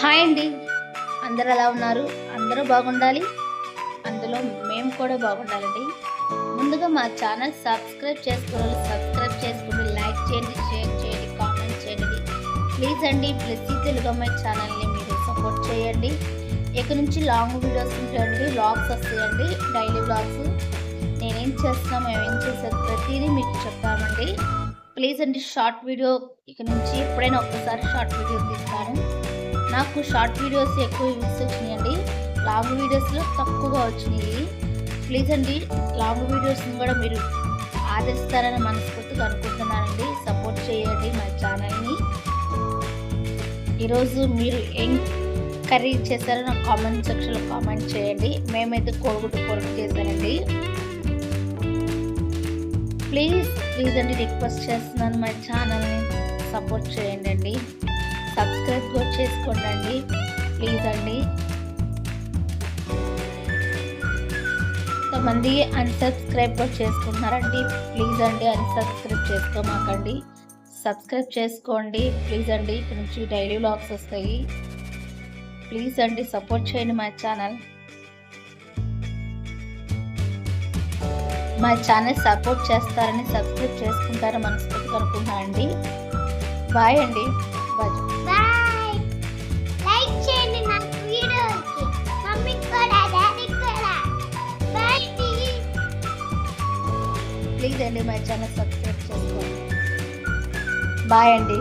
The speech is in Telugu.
హాయ్ అండి. అందరు ఎలా ఉన్నారు? అందరూ బాగుండాలి? అందులో మేము కూడా బాగుండాలండి. ముందుగా మా ఛానల్ సబ్స్క్రైబ్ చేసుకోవాలి. సబ్స్క్రైబ్ చేసుకుని లైక్ చేయండి షేర్ చేయండి కామెంట్ చేయండి. ప్లీజ్ అండి ప్లస్ ఈ తెలుగు అమ్మాయి ఛానల్ని మీరు సపోర్ట్ చేయండి. ఇక్కడ నుంచి లాంగ్ వీడియోస్ ఉంటాయండి వ్లాగ్స్ వస్తాయండి డైలీ వ్లాగ్స్. నేనేం చేస్తున్నా మేమేం చేసేది ప్రతిదీ మీకు చెప్తామండి. ప్లీజ్ అండి షార్ట్ వీడియో ఇక నుంచి ఎప్పుడైనా ఒక్కసారి షార్ట్ వీడియో తీస్తాను. నాకు షార్ట్ వీడియోస్ ఎక్కువ యూస్ వచ్చినాయండి. లాంగ్ వీడియోస్లో తక్కువగా వచ్చినాయి. ప్లీజ్ అండి లాంగ్ వీడియోస్ని కూడా మీరు ఆదరిస్తారని మనస్ఫూర్తిగా అనుకుంటున్నానండి. సపోర్ట్ చేయండి మా ఛానల్ని ఈరోజు మీరు ఏం కర్రీ చేశారో నాకు కామెంట్ సెక్షన్లో కామెంట్ చేయండి. మేమైతే కోడిగుడ్డు కొరకు చేశానండి. ప్లీజ్ ప్లీజ్ అండి రిక్వెస్ట్ చేస్తున్నాను మా ఛానల్ని సపోర్ట్ చేయండి అండి. సబ్స్క్రైబ్ చేసుకోండి అండి ప్లీజ్ అండి కొంతమంది అన్సబ్స్క్రైబ్ కూడా చేసుకుంటున్నారండి. ప్లీజ్ అండి అన్సబ్స్క్రైబ్ చేసుకోమాకండి. సబ్స్క్రైబ్ చేసుకోండి. ప్లీజ్ అండి ఇక్కడ నుంచి డైలీ వ్లాగ్స్ వస్తాయి. ప్లీజ్ అండి సపోర్ట్ చేయండి మా ఛానల్ మా ఛానల్ సపోర్ట్ చేస్తారని సబ్స్క్రైబ్ చేసుకుంటారని మనస్ఫూర్తిగా అనుకుంటున్నానండి. బాయ్ అండి. బాయ్ ప్లీజ్ అండి మై ఛానల్ సబ్స్క్రైబ్ చేసుకోండి. బాయ్ అండి.